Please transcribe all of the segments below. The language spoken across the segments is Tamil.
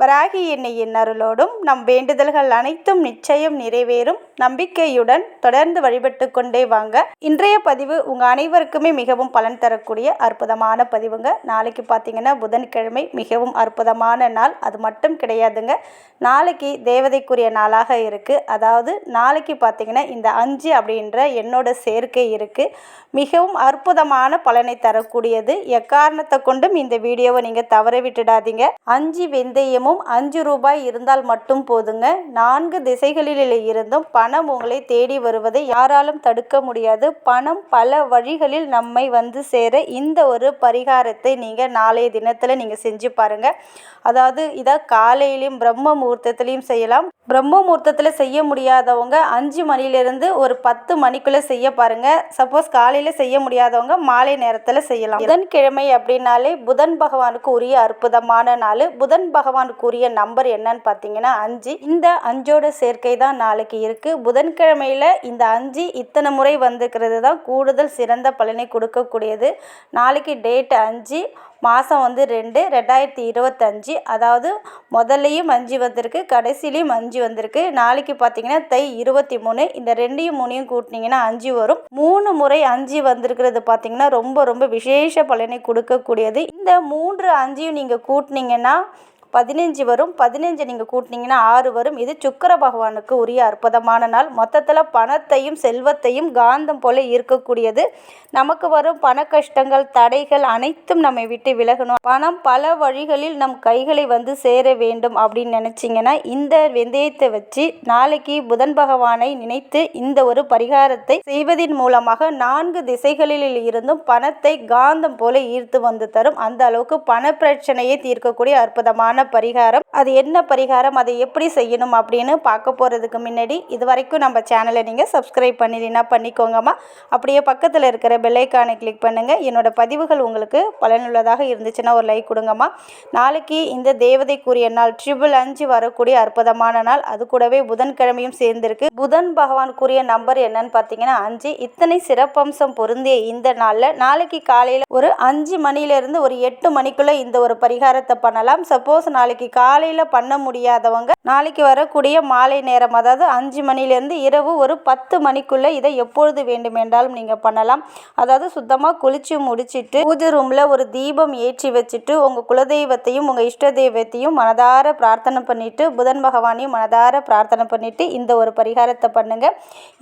வராகி எண்ணெயின் அருளோடும் நம் வேண்டுதல்கள் அனைத்தும் நிச்சயம் நிறைவேறும். நம்பிக்கையுடன் தொடர்ந்து வழிபட்டு கொண்டே வாங்க. இன்றைய பதிவு உங்கள் அனைவருக்குமே மிகவும் பலன் தரக்கூடிய அற்புதமான பதிவுங்க. நாளைக்கு பார்த்தீங்கன்னா புதன்கிழமை மிகவும் அற்புதமான நாள். அது மட்டும் கிடையாதுங்க. நாளைக்கு தேவதைக்குரிய நாளாக இருக்குது அதாவது நாளைக்கு பார்த்தீங்கன்னா இந்த அஞ்சு அப்படின்ற என்னோட சேர்க்கை இருக்குது மிகவும் அற்புதமான பலனை தரக்கூடியது. எக்காரணத்தை கொண்டும் இந்த வீடியோவை நீங்கள் தவற விட்டுடாதீங்க. அஞ்சு வெந்தயமும் அஞ்சு ரூபாய் இருந்தால் மட்டும் போதுங்க. நான்கு திசைகளில் இருந்தும் பணம் உங்களை தேடி வருவதை யாராலும் தடுக்க முடியாது. பணம் பல வழிகளில் நம்மை வந்து சேர இந்த ஒரு பரிகாரத்தை நீங்கள் நாளைய தினத்தில் நீங்கள் செஞ்சு பாருங்கள் அதாவது இதை காலையிலையும் பிரம்ம முகூர்த்தத்துலேயும் செய்யலாம். பிரம்ம முகூர்த்தத்தில் செய்ய முடியாதவங்க அஞ்சு மணிலேருந்து ஒரு பத்து மணிக்குள்ளே செய்ய பாருங்கள் சப்போஸ் காலையில் செய்ய முடியாதவங்க மாலை நேரத்தில் செய்யலாம். புதன்கிழமை அப்படின்னாலே புதன் பகவானுக்கு உரிய அற்புதமான நாள். புதன் பகவானுக்கு உரிய நம்பர் என்னன்னு பார்த்தீங்கன்னா அஞ்சு. இந்த அஞ்சோட சேர்க்கை தான் நாளைக்கு இருக்குது புதன்கிழமையில் இந்த அஞ்சு இத்தனை முறை வந்துக்கிறது தான் கூடுதல் சிறந்த பலனை கொடுக்கக்கூடியது. நாளைக்கு டேட் அஞ்சு. மாதம் வந்து ரெண்டு ரெண்டாயிரத்தி இருபத்தஞ்சி. அதாவது முதல்லையும் அஞ்சு வந்திருக்கு கடைசிலையும் அஞ்சு வந்திருக்கு. நாளைக்கு பார்த்தீங்கன்னா தை இருபத்தி மூணு இந்த ரெண்டையும் மூணையும் கூட்டினீங்கன்னா அஞ்சு வரும். மூணு முறை அஞ்சு வந்திருக்கிறது பார்த்தீங்கன்னா ரொம்ப ரொம்ப விசேஷ பலனை கொடுக்கக்கூடியது. இந்த மூன்று அஞ்சையும் நீங்கள் கூட்டினீங்கன்னா பதினஞ்சு வரும். பதினஞ்சு நீங்கள் கூட்டினீங்கன்னா ஆறு வரும். இது சுக்கர பகவானுக்கு உரிய அற்புதமான நாள். மொத்தத்தில் பணத்தையும் செல்வத்தையும் காந்தம் போல ஈர்க்கக்கூடியது. நமக்கு வரும் பண கஷ்டங்கள் தடைகள் அனைத்தும் நம்மை விட்டு விலகணும். பணம் பல வழிகளில் நம் கைகளை வந்து சேர வேண்டும் அப்படின்னு நினச்சிங்கன்னா இந்த வெந்தயத்தை வச்சு நாளைக்கு புதன் பகவானை நினைத்து இந்த ஒரு பரிகாரத்தை செய்வதன் மூலமாக நான்கு திசைகளில் இருந்தும் பணத்தை காந்தம் போல ஈர்த்து வந்து தரும். அந்த அளவுக்கு பண பிரச்சனையை தீர்க்கக்கூடிய அற்புதமான பரிகாரம் அது என்ன பரிகாரம் அதை எப்படி செய்யணும் அப்படின்னு பார்க்க போகிறதுக்கு முன்னாடி இது வரைக்கும் நம்ம சேனலை நீங்கள் சப்ஸ்கிரைப் பண்ணினா பண்ணிக்கோங்கம்மா. அப்படியே பக்கத்தில் இருக்கிற பெல்லைக்கானை கிளிக் பண்ணுங்கள் என்னோட பதிவுகள் உங்களுக்கு பலனுள்ளதாக இருந்துச்சுன்னா ஒரு லைக் கொடுங்கம்மா. நாளைக்கு இந்த தேவதைக்குரிய நாள் ட்ரிபிள் அஞ்சு வரக்கூடிய அற்புதமான நாள். அது கூடவே புதன்கிழமையும் சேர்ந்திருக்கு. புதன் பகவானுக்குரிய நம்பர் என்னன்னு பார்த்தீங்கன்னா அஞ்சு. இத்தனை சிறப்பம்சம் பொருந்திய இந்த நாளில் நாளைக்கு காலையில் ஒரு அஞ்சு மணிலேருந்து ஒரு எட்டு மணிக்குள்ளே இந்த ஒரு பரிகாரத்தை பண்ணலாம். சப்போஸ் நாளைக்கு காலையில் பண்ண முடியாதவங்க நாளைக்கு வரக்கூடிய மாலை நேரம் அதாவது அஞ்சு மணிலேருந்து இரவு ஒரு பத்து மணிக்குள்ளே இதை எப்பொழுது வேண்டுமென்றாலும் நீங்கள் பண்ணலாம். அதாவது சுத்தமாக குளிச்சு முடிச்சிட்டு பூஜை ரூமில் ஒரு தீபம் ஏற்றி வச்சுட்டு உங்கள் குலதெய்வத்தையும் உங்கள் இஷ்ட தெய்வத்தையும் மனதார பிரார்த்தனை பண்ணிவிட்டு புதன் பகவானையும் மனதார பிரார்த்தனை பண்ணிட்டு இந்த ஒரு பரிகாரத்தை பண்ணுங்கள்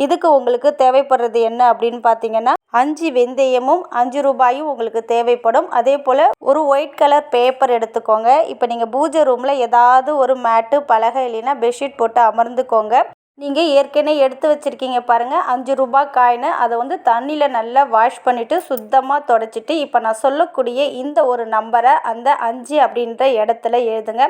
இதுக்கு உங்களுக்கு தேவைப்படுறது என்ன அப்படின்னு பார்த்தீங்கன்னா அஞ்சு வெந்தயமும் அஞ்சு ரூபாயும் உங்களுக்கு தேவைப்படும். அதே போல் ஒரு ஒயிட் கலர் பேப்பர் எடுத்துக்கோங்க. இப்போ நீங்கள் பூஜை ரூமில் ஏதாவது ஒரு மேட்டு பலகை இல்லைன்னா பெட்ஷீட் போட்டு அமர்ந்துக்கோங்க. நீங்கள் ஏற்கனவே எடுத்து வச்சுருக்கீங்க பாருங்கள் அஞ்சு ரூபாய் காயினு அதை வந்து தண்ணியில் நல்லா வாஷ் பண்ணிவிட்டு சுத்தமாக தொடச்சிட்டு இப்போ நான் சொல்லக்கூடிய இந்த ஒரு நம்பரை அந்த அஞ்சு அப்படின்ற இடத்துல எழுதுங்க.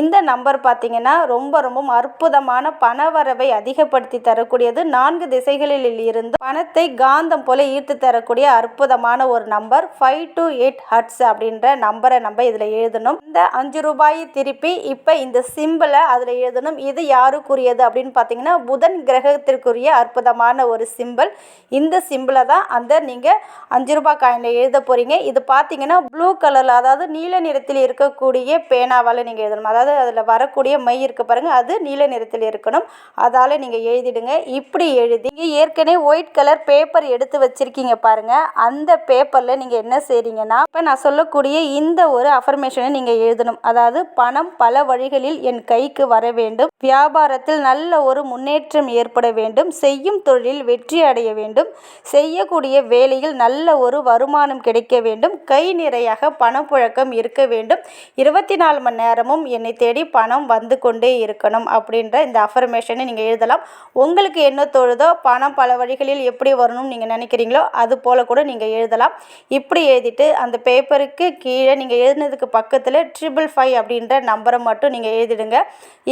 இந்த நம்பர் பார்த்தீங்கன்னா ரொம்ப ரொம்ப அற்புதமான பணவரவை அதிகப்படுத்தி தரக்கூடியது. நான்கு திசைகளில் இருந்து பணத்தை காந்தம் போல ஈர்த்து தரக்கூடிய அற்புதமான ஒரு number. Five two eight hertz அப்படின்ற நம்பரை நம்ம இதில் எழுதணும். இந்த அஞ்சு ரூபாயை திருப்பி இப்போ இந்த சிம்பிளை அதில் எழுதணும். இது யாருக்குரியது அப்படின்னு பார்த்தீங்கன்னா பார்த்தீங்கன்னா புதன் கிரகத்திற்குரிய அற்புதமான ஒரு சிம்பிள் இந்த சிம்பிளை தான் அந்த நீங்கள் அஞ்சு ரூபாய் காயினில் எழுத போகிறீங்க இது பார்த்தீங்கன்னா ப்ளூ கலரில் அதாவது நீல நிறத்தில் இருக்கக்கூடிய பேனாவால் நீங்கள் எழுதணும். அதாவது அதில் வரக்கூடிய மை இருக்க பாருங்கள் அது நீல நிறத்தில் இருக்கணும். அதால் நீங்கள் எழுதிடுங்க. இப்படி எழுதி நீங்கள் ஏற்கனவே ஒயிட் கலர் பேப்பர் எடுத்து வச்சுருக்கீங்க பாருங்கள் அந்த பேப்பரில் நீங்கள் என்ன செய்கிறீங்கன்னா இப்போ நான் சொல்லக்கூடிய இந்த ஒரு அஃபர்மேஷனை நீங்கள் எழுதணும். அதாவது பணம் பல வழிகளில் என் கைக்கு வர வேண்டும். வியாபாரத்தில் நல்ல ஒரு முன்னேற்றம் ஏற்பட வேண்டும். செய்யும் தொழிலில் வெற்றி அடைய வேண்டும். செய்யக்கூடிய வேலையில் நல்ல ஒரு வருமானம் கிடைக்க வேண்டும். கை நிறையாக பணப்புழக்கம் இருக்க வேண்டும். இருபத்தி நாலு மணி நேரமும் என்னை தேடி பணம் வந்து கொண்டே இருக்கணும் அப்படின்ற இந்த அஃபர்மேஷனை நீங்கள் எழுதலாம். உங்களுக்கு என்ன தொழுதோ பணம் பல வழிகளில் எப்படி வரணும்னு நீங்கள் நினைக்கிறீங்களோ அது போல் கூட நீங்கள் எழுதலாம். இப்படி எழுதிட்டு அந்த பேப்பருக்கு கீழே நீங்கள் எழுதினதுக்கு பக்கத்தில் ட்ரிபிள் ஃபைவ் அப்படின்ற நம்பரை மட்டும் நீங்கள் எழுதிடுங்க.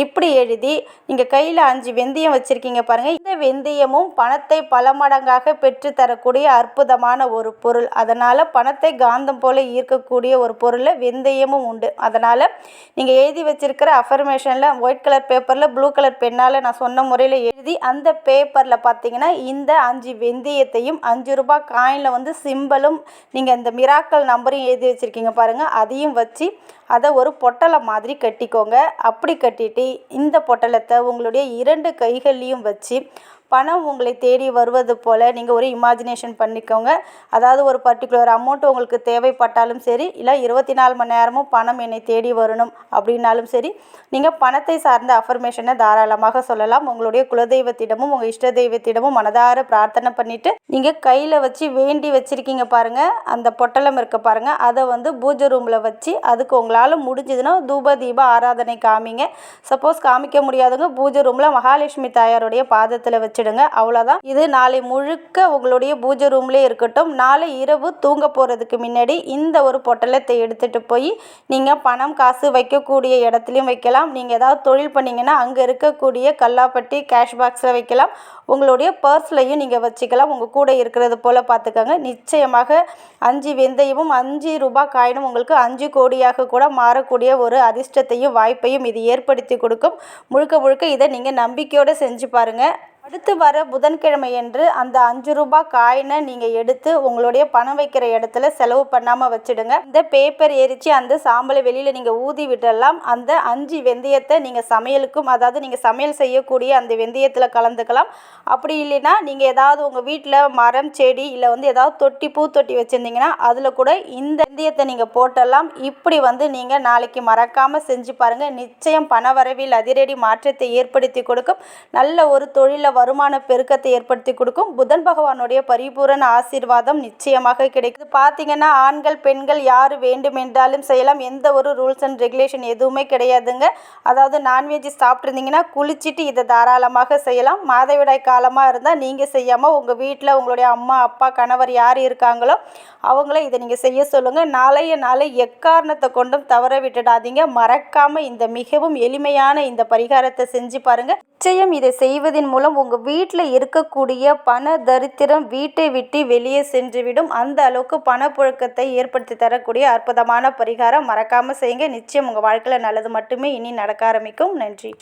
இப்படி எழுதி நீங்கள் கையில் அஞ்சு வெந்தயம் வெந்தயம் வச்சுருக்கீங்க பாருங்கள் இந்த வெந்தயமும் பணத்தை பல மடங்காக பெற்று தரக்கூடிய அற்புதமான ஒரு பொருள். அதனால் பணத்தை காந்தம் போல ஈர்க்கக்கூடிய ஒரு பொருளில் வெந்தயமும் உண்டு. அதனால் நீங்கள் எழுதி வச்சிருக்கிற அஃபர்மேஷனில் ஒயிட் கலர் பேப்பரில் ப்ளூ கலர் பெண்ணால் நான் சொன்ன முறையில் எழுதி அந்த பேப்பரில் பார்த்தீங்கன்னா இந்த அஞ்சு வெந்தயத்தையும் அஞ்சு ரூபாய் காயினில் வந்து சிம்பிளும் நீங்கள் இந்த மிராக்கல் நம்பரையும் எழுதி வச்சுருக்கீங்க பாருங்கள் அதையும் வச்சு அதை ஒரு பொட்டலை மாதிரி கட்டிக்கோங்க. அப்படி கட்டிட்டு இந்த பொட்டலத்தை உங்களுடைய இரண்டு கைகள்லேயும் வச்சு பணம் உங்களை தேடி வருவது போல் நீங்கள் ஒரு இமேஜினேஷன் பண்ணிக்கோங்க. அதாவது ஒரு பர்டிகுலர் அமௌண்ட் உங்களுக்கு தேவைப்பட்டாலும் சரி இல்லை இருபத்தி நாலு மணி நேரமும் பணம் என்னை தேடி வரணும் அப்படின்னாலும் சரி நீங்கள் பணத்தை சார்ந்த அஃபர்மேஷனை தாராளமாக சொல்லலாம். உங்களுடைய குலதெய்வத்திடமும் உங்கள் இஷ்ட தெய்வத்திடமும் மனதார பிரார்த்தனை பண்ணிவிட்டு நீங்கள் கையில் வச்சு வேண்டி வச்சுருக்கீங்க பாருங்கள் அந்த பொட்டலம் இருக்க பாருங்கள் அதை வந்து பூஜை ரூமில் வச்சு அதுக்கு உங்களால் முடிஞ்சதுன்னா தூப தீப ஆராதனை காமிங்க. சப்போஸ் காமிக்க முடியாதவங்க பூஜை ரூமில் மகாலட்சுமி தாயாருடைய பாதத்தில் வச்சு வச்சுடுங்க அவ்வளோதான் இது நாளை முழுக்க உங்களுடைய பூஜை ரூம்லேயே இருக்கட்டும். நாளை இரவு தூங்க போகிறதுக்கு முன்னாடி இந்த ஒரு பொட்டலத்தை எடுத்துகிட்டு போய் நீங்கள் பணம் காசு வைக்கக்கூடிய இடத்துலையும் வைக்கலாம். நீங்கள் ஏதாவது தொழில் பண்ணிங்கன்னா அங்கே இருக்கக்கூடிய கல்லாப்பட்டி கேஷ் பாக்ஸில் வைக்கலாம். உங்களுடைய பர்ஸ்லையும் நீங்கள் வச்சுக்கலாம். உங்கள் கூட இருக்கிறது போல் பார்த்துக்கோங்க நிச்சயமாக அஞ்சு வெந்தயமும் அஞ்சு ரூபாய் காயினும் உங்களுக்கு அஞ்சு கோடியாக கூட மாறக்கூடிய ஒரு அதிர்ஷ்டத்தையும் வாய்ப்பையும் இது ஏற்படுத்தி கொடுக்கும். முழுக்க முழுக்க இதை நீங்கள் நம்பிக்கையோடு செஞ்சு பாருங்கள் அடுத்து வர புதன்கிழமையன்று அந்த அஞ்சு ரூபாய் காயினை நீங்கள் எடுத்து உங்களுடைய பணம் வைக்கிற இடத்துல செலவு பண்ணாமல் வச்சுடுங்க. இந்த பேப்பர் எரித்து அந்த சாம்பலை வெளியில் நீங்கள் ஊதி விடலாம். அந்த அஞ்சு வெந்தயத்தை நீங்கள் சமையலுக்கும் அதாவது நீங்கள் சமையல் செய்யக்கூடிய அந்த வெந்தயத்தில் கலந்துக்கலாம். அப்படி இல்லைன்னா நீங்கள் ஏதாவது உங்கள் வீட்டில் மரம் செடி இல்லை வந்து ஏதாவது தொட்டி பூ தொட்டி வச்சுருந்தீங்கன்னா அதில் கூட இந்த வெந்தயத்தை நீங்கள் போட்டலாம். இப்படி வந்து நீங்கள் நாளைக்கு மறக்காமல் செஞ்சு பாருங்கள் நிச்சயம் பண வரவில் அதிரடி மாற்றத்தை ஏற்படுத்தி கொடுக்கும். நல்ல ஒரு தொழிலை வருமான பெருக்கத்தை ஏற்படுத்தி கொடுக்கும். புதன் பகவானுடைய பரிபூரண ஆசீர்வாதம் நிச்சயமாக கிடைக்குது பார்த்தீங்கன்னா ஆண்கள் பெண்கள் யார் வேண்டுமென்றாலும் செய்யலாம். எந்த ஒரு ரூல்ஸ் அண்ட் ரெகுலேஷன் எதுவுமே கிடையாதுங்க. அதாவது நான்வெஜ் சாப்பிட்ருந்தீங்கன்னா குளிச்சுட்டு இதை தாராளமாக செய்யலாம். மாதவிடாய் காலமாக இருந்தால் நீங்கள் செய்யாமல் உங்கள் வீட்டில் உங்களுடைய அம்மா அப்பா கணவர் யார் இருக்காங்களோ அவங்கள இதை நீங்கள் செய்ய சொல்லுங்கள் நாளைய நாளை எக்காரணத்தை கொண்டும் தவற விட்டுடாதீங்க. மறக்காமல் இந்த மிகவும் எளிமையான இந்த பரிகாரத்தை செஞ்சு பாருங்கள் நிச்சயம் இதை செய்வதன் மூலம் உங்கள் வீட்டில் இருக்கக்கூடிய பண தரித்திரம் வீட்டை விட்டு வெளியே சென்றுவிடும். அந்த அளவுக்கு பணப்புழக்கத்தை ஏற்படுத்தி தரக்கூடிய அற்புதமான பரிகாரம். மறக்காமல் செய்யுங்க. நிச்சயம் உங்கள் வாழ்க்கையில் நல்லது மட்டுமே இனி நடக்க ஆரம்பிக்கும். நன்றி.